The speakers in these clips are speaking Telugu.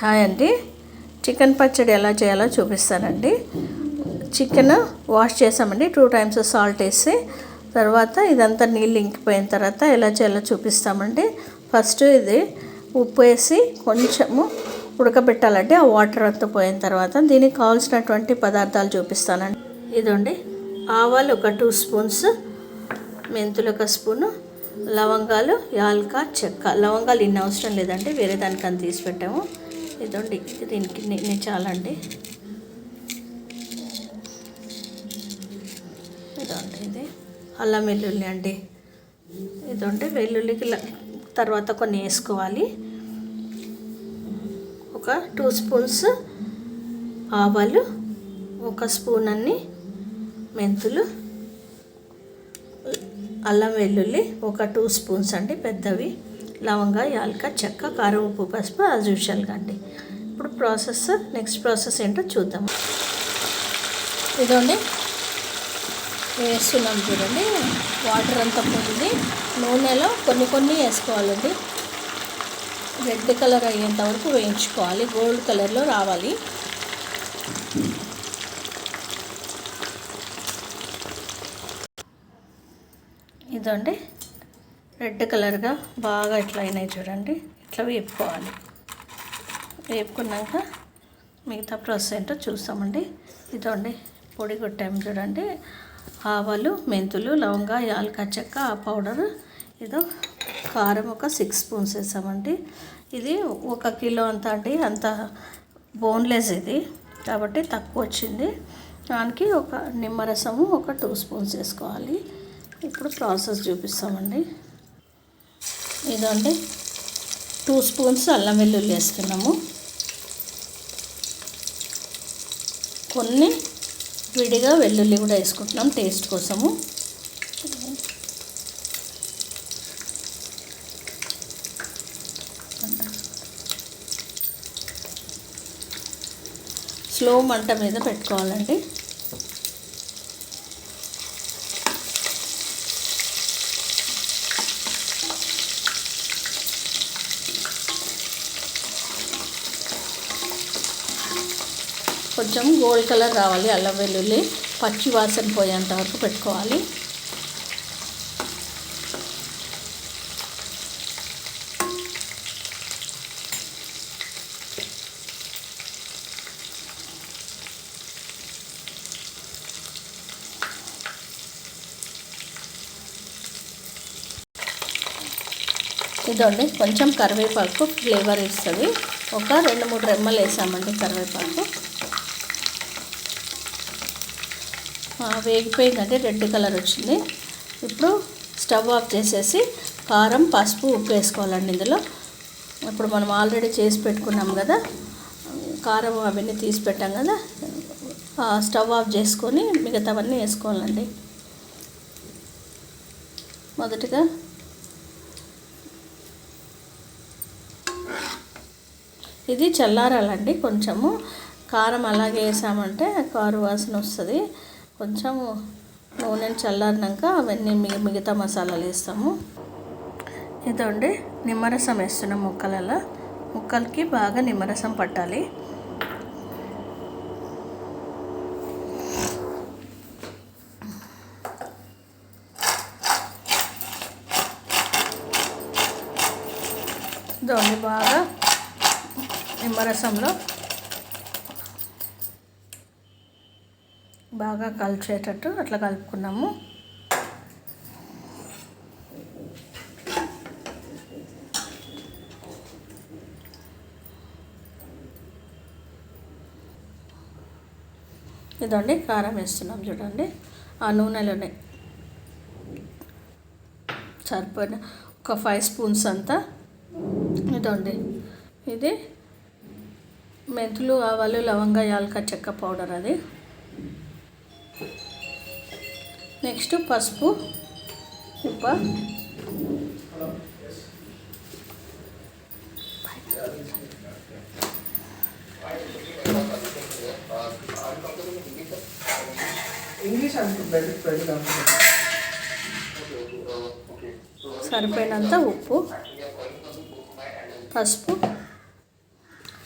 హాయ్ అండి. చికెన్ పచ్చడి ఎలా చేయాలో చూపిస్తానండి. చికెన్ వాష్ చేసామండి టూ టైమ్స్ సాల్ట్ వేసి. తర్వాత ఇదంతా నీళ్ళు ఇంకిపోయిన తర్వాత ఎలా చేయాలో చూపిస్తామండి. ఫస్ట్ ఇది ఉప్పు వేసి కొంచెము ఉడకబెట్టాలంటే ఆ వాటర్ అంతా పోయిన తర్వాత. దీనికి కావాల్సినటువంటి పదార్థాలు చూపిస్తానండి. ఇదండి ఆవాలు ఒక టూ స్పూన్స్ మెంతులు ఒక స్పూను లవంగాలు యాలక చెక్క. లవంగాలు ఇన్ని అవసరం లేదండి వేరే దానికని తీసి పెట్టాము. ఇదండి దీనికి నిన్న చాలండి. ఇదండి ఇది. అల్లం వెల్లుల్లి అండి. ఇదంటే వెల్లుల్లికి ల- తర్వాత కొన్ని వేసుకోవాలి. ఒక టూ స్పూన్స్ ఆవాలు ఒక స్పూన్ అన్ని మెంతులు అల్లం వెల్లుల్లి ఒక టూ స్పూన్స్ అండి పెద్దవి. లవంగా యాలక చెక్క కారం ఉప్పు పసుపు యాజ్ యూజువల్గా అండి. ఇప్పుడు ప్రాసెస్ నెక్స్ట్ ప్రాసెస్ ఏంటో చూద్దాం. ఇదండి. వేస్తున్నాం చూడండి. వాటర్ అంతా పోయింది. నూనెలో కొన్ని కొన్ని వేసుకోవాలండి. రెడ్ కలర్ అయ్యేంత వరకు వేయించుకోవాలి. గోల్డ్ కలర్లో రావాలి. ఇదండి. రెడ్ కలర్గా బాగా ఇట్లా అయినాయి చూడండి. ఇట్లా వేపుకోవాలి. వేపుకున్నాక మిగతా ప్రాసెస్ ఏంటో చూస్తామండి. ఇదండి పొడి కొట్టాము చూడండి. ఆవాలు మెంతులు లవంగ యాలక చెక్క ఆ పౌడర్. ఇదో కారం ఒక సిక్స్ స్పూన్స్ వేసామండి. ఇది ఒక కిలో అంత అండి అంత బోన్లెస్ ఇది. కాబట్టి తక్కువ వచ్చింది. దానికి ఒక నిమ్మరసము ఒక టూ స్పూన్స్ వేసుకోవాలి. ఇప్పుడు ప్రాసెస్ చూపిస్తామండి. ఇదండి టూ స్పూన్స్ అల్లం వెల్లుల్లి వేస్తున్నాము కొన్ని విడిగా వెల్లుల్లి కూడా వేసుకుంటున్నాం టేస్ట్ కోసము. స్లో మంట మీద పెట్టుకోవాలండి. కొంచెం గోల్డ్ కలర్ రావాలి అల్లం వెల్లుల్లి పచ్చి వాసన పోయేంత వరకు పెట్టుకోవాలి. ఇదండి కొంచెం కరివేపాకు ఫ్లేవర్ ఇస్తుంది ఒక రెండు మూడు రెమ్మలు వేసామండి కరివేపాకు ఆ, వేగిపోయిందంటే రెడ్ కలర్ వచ్చింది. ఇప్పుడు స్టవ్ ఆఫ్ చేసేసి కారం పసుపు ఉప్పు వేసుకోవాలండి ఇందులో. ఇప్పుడు మనం ఆల్రెడీ చేసి పెట్టుకున్నాం కదా. కారం అవన్నీ తీసి పెట్టాం కదా. స్టవ్ ఆఫ్ చేసుకొని మిగతావన్నీ వేసుకోవాలండి. మొదటిగా ఇది చల్లారాలండి కొంచెము. కారం అలాగే వేసామంటే కారు వాసన వస్తుంది. కొంచెం నూనెని చల్లారినాక అవన్నీ మిగ మిగతా మసాలాలు వేస్తాము. ఇదండి నిమ్మరసం వేస్తున్నాం ముక్కలలో ముక్కలకి బాగా నిమ్మరసం పట్టాలి. ఇదండి బాగా నిమ్మరసంలో బాగా కలిసేటట్టు అట్లా కలుపుకున్నాము. ఇదండి కారం వేస్తున్నాం చూడండి. ఆ నూనెలోనే సరిపోయిన ఒక ఫైవ్ స్పూన్స్ అంతా ఇదండి. ఇది మెంతులు ఆవాలు లవంగా యాలక చెక్క పౌడర్ అది. నెక్స్ట్ పసుపు ఉప్పు సరిపోయినంత ఉప్పు పసుపు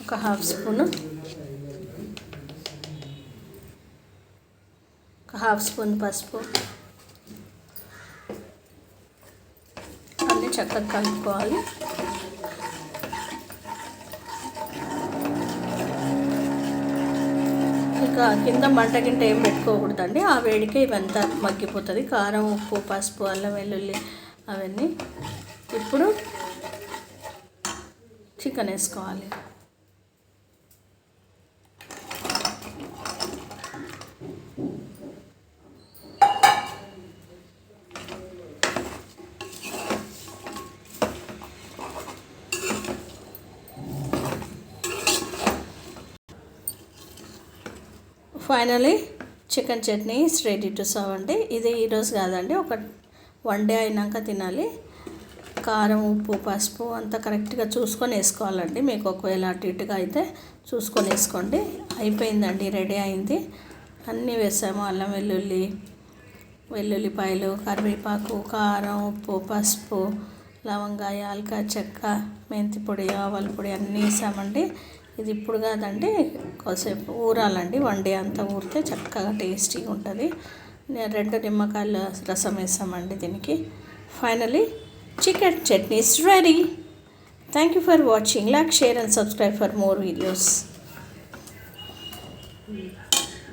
ఒక హాఫ్ స్పూను. హాఫ్ స్పూన్ పసుపు. అన్నీ చక్కగా కలుపుకోవాలి. ఇంకా కింద మంట గింట ఏం పెట్టుకోకూడదండి. ఆ వేడికే ఇవంతా మగ్గిపోతుంది. కారం ఉప్పు పసుపు అల్లం వెల్లుల్లి అవన్నీ ఇప్పుడు చికెన్ వేసుకోవాలి. Finally chicken chutney is ready to serve అండి. ఇది ఈరోజు కాదండి ఒక వన్ డే అయినాక తినాలి. కారం ఉప్పు పసుపు అంతా కరెక్ట్గా చూసుకొని వేసుకోవాలండి. మీకు ఒకవేళ అటు ఇటుగా అయితే చూసుకొని వేసుకోండి. అయిపోయిందండి రెడీ అయింది. అన్నీ వేసాము అల్లం వెల్లుల్లి వెల్లుల్లిపాయలు కరివేపాకు కారం ఉప్పు పసుపు లవంగా యాలకాయ చెక్క మెంతి పొడి ఆవాల పొడి అన్నీ వేసామండి. ఇది ఇప్పుడు కాదండి కాసేపు ఊరాలండి. వన్ డే అంతా ఊరితే చక్కగా టేస్టీగా ఉంటుంది. నేను రెండు నిమ్మకాయల రసం వేసామండి దీనికి. Finally chicken chutney is ready thank you for watching like share and subscribe for more videos